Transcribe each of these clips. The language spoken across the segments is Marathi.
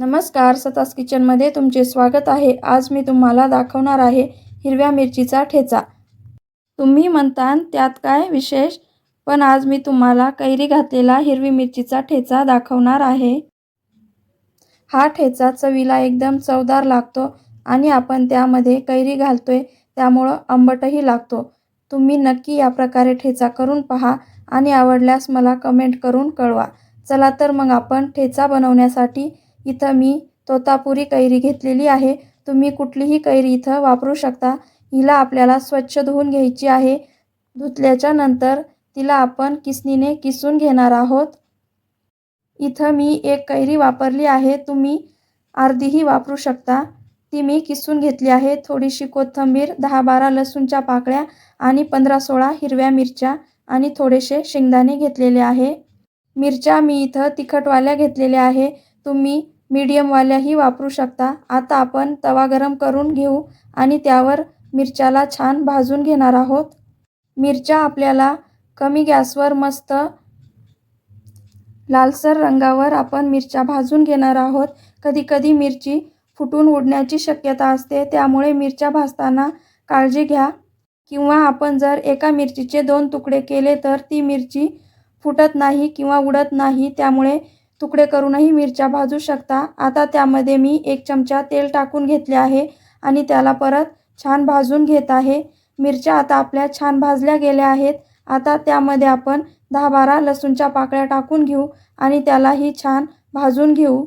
नमस्कार सतास किचनमध्ये तुमचे स्वागत आहे. आज मी तुम्हाला दाखवणार आहे हिरव्या मिरचीचा ठेचा. तुम्ही म्हणता त्यात काय विशेष? पण आज मी तुम्हाला कैरी घातलेला हिरवी मिरचीचा ठेचा दाखवणार आहे. हा ठेचा चवीला एकदम चवदार लागतो आणि आपण त्यामध्ये कैरी घालतोय त्यामुळं आंबटही लागतो. तुम्ही नक्की या प्रकारे ठेचा करून पहा आणि आवडल्यास मला कमेंट करून कळवा. चला तर मग आपण ठेचा बनवण्यासाठी इथं मी तोतापुरी कैरी घेतलेली आहे. तुम्ही कुठलीही कैरी इथं वापरू शकता. हिला आपल्याला स्वच्छ धुवून घ्यायची आहे. धुतल्याच्या नंतर तिला आपण किसनीने किसून घेणार आहोत. इथं मी एक कैरी वापरली आहे. तुम्ही अर्धीही वापरू शकता. ती मी किसून घेतली आहे. थोडीशी कोथिंबीर दहा बारा लसूणच्या पाकळ्या आणि पंधरा सोळा हिरव्या मिरच्या आणि थोडेसे शेंगदाणे घेतलेले आहे. मिरच्या मी इथं तिखटवाल्या घेतलेल्या आहे. तुम्ही मीडियमवाल्याही वापरू शकता. आता आपण तवा गरम करून घेऊ आणि त्यावर मिरच्याला छान भाजून घेणार आहोत. मिरच्या आपल्याला कमी गॅसवर मस्त लालसर रंगावर आपण मिरच्या भाजून घेणार आहोत. कधीकधी मिरची फुटून उडण्याची शक्यता असते. त्यामुळे मिरच्या भाजताना काळजी घ्या. किंवा आपण जर एका मिरचीचे दोन तुकडे केले तर ती मिरची फुटत नाही किंवा उडत नाही. त्यामुळे तुकडे करूनही मिरच्या भाजू शकता. आता त्यामध्ये मी एक चमचा तेल टाकून घेतले आहे आणि त्याला परत छान भाजून घेत आहे. मिरच्या आता आपल्या छान भाजल्या गेल्या आहेत. आता त्यामध्ये आपण दहा बारा लसूणच्या पाकळ्या टाकून घेऊ आणि त्यालाही छान भाजून घेऊ.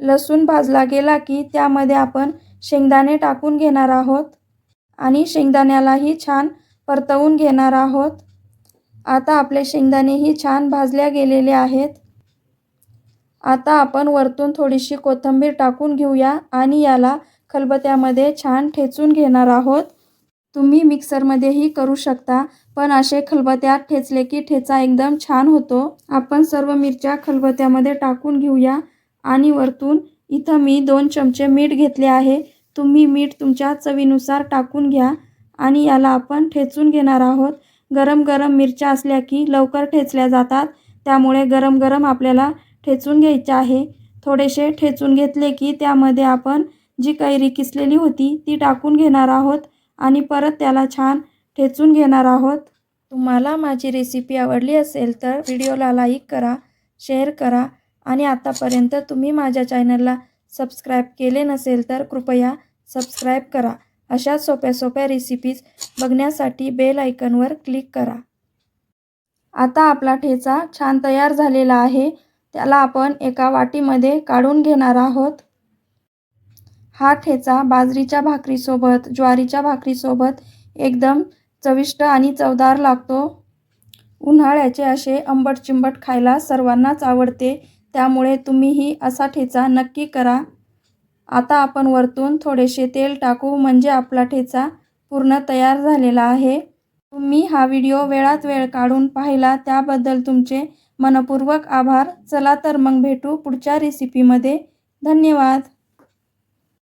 लसूण भाजला गेला की त्यामध्ये आपण शेंगदाणे टाकून घेणार आहोत आणि शेंगदाण्यालाही छान परतवून घेणार आहोत. आता आपले शेंगदाणेही छान भाजल्या गेलेले आहेत. आता आपण वरतून थोडीशी कोथिंबीर टाकून घेऊया आणि याला खलबत्यामध्ये छान ठेचून घेणार आहोत. तुम्ही मिक्सरमध्येही करू शकता पण असे खलबत्यात ठेचले की ठेचा एकदम छान होतो. आपण सर्व मिरच्या खलबत्यामध्ये टाकून घेऊया आणि वरतून इथं मी दोन चमचे मीठ घेतले आहे. तुम्ही मीठ तुमच्या चवीनुसार टाकून घ्या आणि याला आपण ठेचून घेणार आहोत. गरम गरम मिरच्या असल्या की लवकर ठेचल्या जातात त्यामुळे गरम गरम आपल्याला ठेचून घ्यायचे आहे. थोडेसे ठेचून घेतले की त्यामध्ये आपण जी कैरी किसलेली होती ती टाकून घेणार आहोत आणि परत त्याला छान ठेचून घेणार आहोत. तुम्हाला माझी रेसिपी आवडली असेल तर व्हिडिओला लाईक करा शेअर करा आणि आतापर्यंत तुम्ही माझ्या चॅनलला सबस्क्राईब केले नसेल तर कृपया सबस्क्राईब करा. अशा सोप्या सोप्या रेसिपीज बघण्यासाठी बेल आयकनवर क्लिक करा. आता आपला ठेचा छान तयार झालेला आहे. त्याला आपण एका वाटीमध्ये काढून घेणार आहोत. हा ठेचा बाजरीच्या भाकरीसोबत ज्वारीच्या भाकरीसोबत एकदम चविष्ट आणि चवदार लागतो. उन्हाळ्याचे असे आंबट चिंबट खायला सर्वांनाच आवडते त्यामुळे तुम्हीही असा ठेचा नक्की करा. आता आपण वरतून थोडेसे तेल टाकू म्हणजे आपला ठेचा पूर्ण तयार झालेला आहे. तुम्ही हा व्हिडिओ वेळात वेळ काढून पाहिला त्याबद्दल तुमचे मनपूर्वक आभार. चला तर मग भेटू पुढच्या रेसिपीमध्ये धन्यवाद.